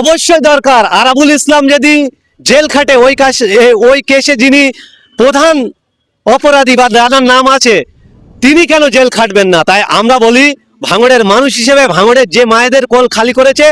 অবশ্যই দরকার। আরাবুল ইসলাম যদি জেল খাটে, ওই কাছে ওই কেসে যিনি প্রধান অপরাধী বা যার নাম আছে, তিনি কেন জেল খাটবেন না? তাই আমরা বলি ভাঙড়ের মানুষ হিসেবে ভাঙড়ের যে মায়েদের কোল খালি করেছে,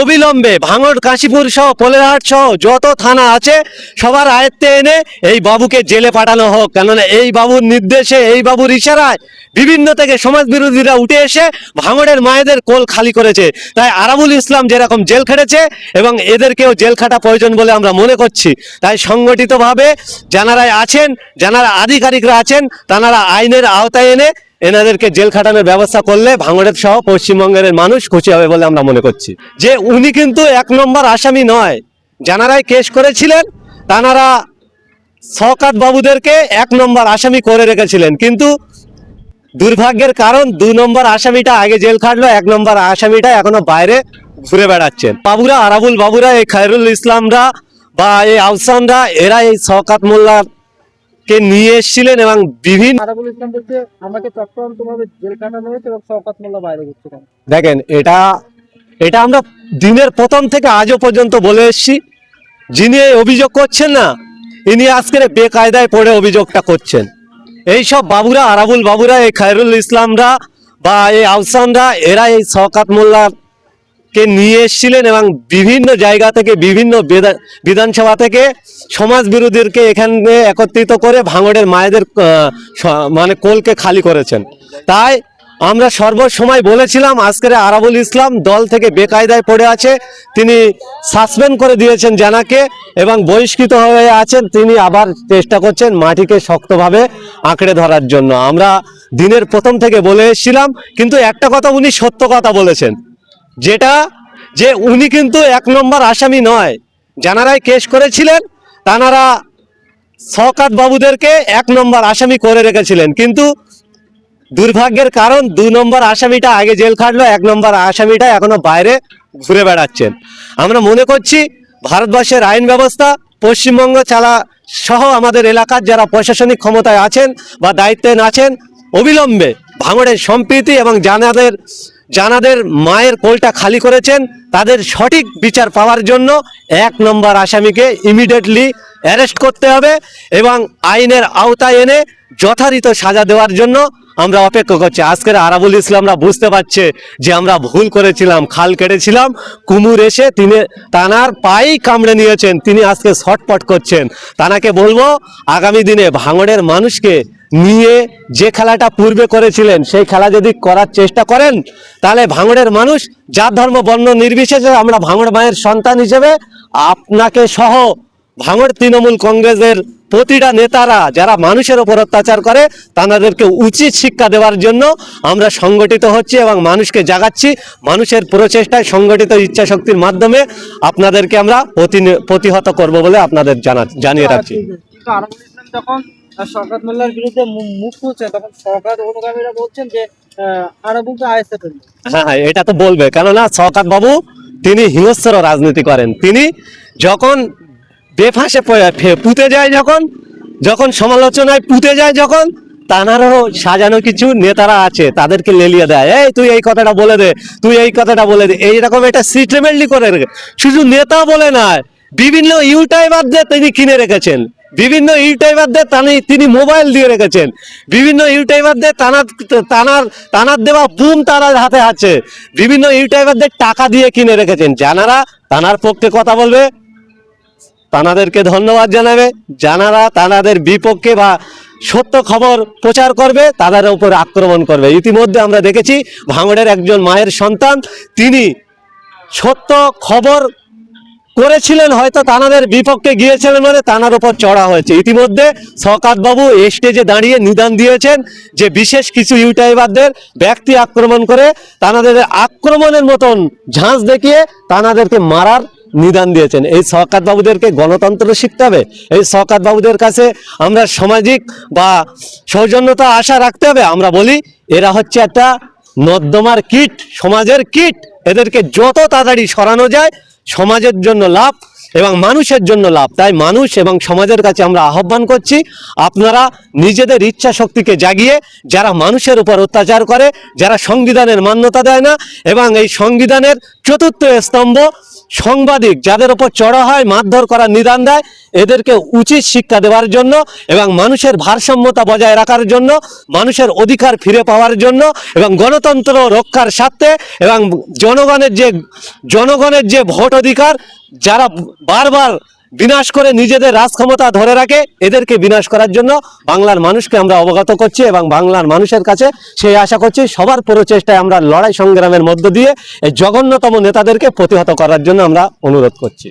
অবিলম্বে ভাঙড়, কাশীপুর সহ কোলেরহাট সহ যত থানা আছে, সবার আয়ত্তে এনে এই বাবুকে জেলে পাঠানো হোক। কেননা এই বাবুর নির্দেশে, এই বাবুর ইশারায় বিভিন্ন থেকে সমাজ বিরোধীরা উঠে এসে ভাঙড়ের মায়েদের কোল খালি করেছে। তাই আরাবুল ইসলাম যেরকম জেল খেটেছে এবং এদেরকেও জেল খাটা প্রয়োজন বলে আমরা মনে করছি, তাই সংগঠিতভাবে যারা আছেন যারা আধিকারিকরা আছেন তারা আইনের আওতায় এনে এনাদেরকে জেল খাটানোর ব্যবস্থা করলে ভাঙড়ের সহ পশ্চিমবঙ্গের মানুষ খুশি হবে বলে আমরা মনে করছি। যে উনি কিন্তু এক নম্বর আসামি নয় যারাই কেস করেছিলেন তারা শওকাত বাবুদেরকে এক নম্বর আসামি করে রেখেছিলেন। কিন্তু দুর্ভাগ্যের কারণ, দু নম্বর আসামিটা আগে জেল খাটলো, এক নম্বর আসামিটা এখনও বাইরে ঘুরে বেড়াচ্ছেন। বাবুরা, আরাবুল বাবুরা, এই খায়রুল ইসলামরা বা এই আফসানরা এরা এই শওকাত মোল্লাকে নিয়ে এসেছিলেন এবং বিভিন্ন আরাবুল ইসলাম বলছে আমাকে চক্রান্ত ভাবে জেল কাটানো হয়েছে এবং শওকাত মোল্লা বাইরে ঘুরছে দেখেন এটা এটা আমরা দিনের প্রথম থেকে আজও পর্যন্ত বলে এসেছি। যিনি এই অভিযোগ করছেন না ইনি আজকের বেকায়দায় পড়ে অভিযোগটা করছেন। এই সব বাবুরা আরাবুল বাবুরা এই খায়রুল ইসলামরা বা এই আফসানরা এরা এই শওকাত মোল্লাকে নিয়ে এসেছিলেন এবং বিভিন্ন জায়গা থেকে, বিভিন্ন বিধানসভা থেকে সমাজ বিরোধীদেরকে এখানে একত্রিত করে ভাঙড়ের মায়েদের মানে কোলকে খালি করেছেন। তাই আমরা সর্বসময় বলেছিলাম, আজকের আরাবুল ইসলাম দল থেকে বেকায়দায় পড়ে আছে, তিনি সাসপেন্ড করে দিয়েছেন জানাকে এবং বহিষ্কৃত হয়ে আছেন, তিনি আবার চেষ্টা করছেন মাটিকে শক্তভাবে আঁকড়ে ধরার জন্য। আমরা দিনের প্রথম থেকে বলে এসেছিলাম, কিন্তু একটা কথা উনি সত্য কথা বলেছেন। যেটা যে উনি কিন্তু এক নম্বর আসামি নয়। যারাই কেস করেছিলেন তারা শওকাত বাবুদেরকে এক নম্বর আসামি করে রেখেছিলেন। কিন্তু দুর্ভাগ্যের কারণ, দু নম্বর আসামিটা আগে জেল খাটলো, এক নম্বর আসামিটা এখনও বাইরে ঘুরে বেড়াচ্ছেন। আমরা মনে করছি ভারতবর্ষের আইন ব্যবস্থা, পশ্চিমবঙ্গ চালা সহ আমাদের এলাকার যারা প্রশাসনিক ক্ষমতায় আছেন বা দায়িত্বে আছেন, অবিলম্বে ভাঙড়ের সম্প্রীতি এবং জানাদের জানাদের মায়ের কোলটা খালি করেছেন, তাদের সঠিক বিচার পাওয়ার জন্য এক নম্বর আসামিকে ইমিডিয়েটলি অ্যারেস্ট করতে হবে এবং আইনের আওতায় এনে যথারীত সাজা দেওয়ার জন্য আমরা অপেক্ষা করছি। আজকের আরাবুল ইসলামরা বুঝতে পারছে যে আমরা ভুল করেছিলাম, খাল কেটেছিলাম, কুমুর এসে তিনি তানার পায়েই কামড়ে নিয়েছেন, তিনি আজকে ছটপট করছেন। তানাকে বলব, আগামী দিনে ভাঙড়ের মানুষকে নিয়ে যে খেলাটা পূর্বে করেছিলেন সেই খেলা যদি করার চেষ্টা করেন তাহলে ভাঙড়ের মানুষ যার ধর্ম বর্ণ নির্বিশেষে আমরা ভাঙড় মায়ের সন্তান হিসেবে আপনাকে সহ ভাঙড় তৃণমূল কংগ্রেসের প্রতিটা নেতারা যারা মানুষের ওপর অত্যাচার করে তাদেরকে উচিত শিক্ষা দেওয়ার জন্য আমরা সংগঠিত হচ্ছি এবং মানুষকে জাগাচ্ছি। মানুষের প্রচেষ্টায় সংগঠিত ইচ্ছা শক্তির মাধ্যমে আপনাদেরকে আমরা প্রতিহত করব বলে আপনাদের জানা জানিয়ে রাখছি। আহ, শওকাত মোল্লার বিরুদ্ধে মুখ খুলছেন তখন শওকাত অনুগামীরা বলছেন যে আহ, আরাবুল তো আইএসএফ। হ্যাঁ হ্যাঁ এটা তো বলবে। কেননা বাবু তিনি হিংস্র রাজনীতি করেন। তিনি যখন বেফাঁসে পুঁতে যায় যখন যখন সমালোচনায় পুঁতে যায় যখন তানারও সাজানো কিছু নেতারা আছে তাদেরকে লেলিয়ে দেয়। এই তুই এই কথাটা বলে দে তুই এই কথাটা বলে দে। এইরকম একটা সিস্টেমেটলি করে রেখে শুধু নেতা বলে নয় বিভিন্ন ইউটিউবারদের তিনি কিনে রেখেছেন। বিভিন্ন ইউটিউবারদের তানি তিনি মোবাইল দিয়ে রেখেছেন। বিভিন্ন ইউটিউবারদের তানার তানার তানার দেওয়া বুম তানার হাতে আছে। বিভিন্ন ইউটিউবারদের টাকা দিয়ে কিনে রেখেছেন। জানারা তানার পক্ষে কথা বলবে তানাদেরকে ধন্যবাদ জানাবে। জানারা তানাদের বিপক্ষে বা সত্য খবর প্রচার করবে, তাদের উপর আক্রমণ করবে। ইতিমধ্যে আমরা দেখেছি ভাঙড়ের একজন মায়ের সন্তান, তিনি সত্য খবর করেছিলেন হয়তো তানাদের বিপক্ষে গিয়েছিলেন মানে তানার উপর চড়া হয়েছে। ইতিমধ্যে বাবু স্টেজে দাঁড়িয়ে নিদান দিয়েছেন যে বিশেষ কিছু ইউটিউবারদের ব্যক্তি আক্রমণ করে তানাদের আক্রমণের মতন ঝাঁজ দেখিয়ে তানাদেরকে মারার নিদান দিয়েছেন। এই শওকাত বাবুদেরকে গণতন্ত্র শিখতে হবে। এই শওকাত বাবুদের কাছে আমরা সামাজিক বা সৌজন্যতা আশা রাখতে হবে। আমরা বলি, এরা হচ্ছে একটা নর্দমার কীট, সমাজের কীট। এদেরকে যত তাড়াতাড়ি সরানো যায় সমাজের জন্য লাভ এবং মানুষের জন্য লাভ। তাই মানুষ এবং সমাজের কাছে আমরা আহ্বান করছি, আপনারা নিজেদের ইচ্ছা শক্তিকে জাগিয়ে যারা মানুষের উপর অত্যাচার করে, যারা সংবিধানের মান্যতা দেয় না এবং এই সংবিধানের চতুর্থ স্তম্ভ, সাংবাদিক যাদের ওপর চড়া হয়, মারধর করার নিদান দেয়, এদেরকে উচিত শিক্ষা দেওয়ার জন্য এবং মানুষের ভারসাম্যতা বজায় রাখার জন্য, মানুষের অধিকার ফিরে পাওয়ার জন্য এবং গণতন্ত্র রক্ষার স্বার্থে এবং জনগণের যে জনগণের যে ভোট অধিকার, যারা বারবার বিনাশ করে নিজেদের রাজক্ষমতা ধরে রাখে, এদেরকে বিনাশ করার জন্য বাংলার মানুষকে আমরা অবগত করছি এবং বাংলার মানুষের কাছে সেই আশা করছি সবার প্রচেষ্টায় আমরা লড়াই সংগ্রামের মধ্য দিয়ে এই জঘন্যতম নেতাদেরকে প্রতিহত করার জন্য আমরা অনুরোধ করছি।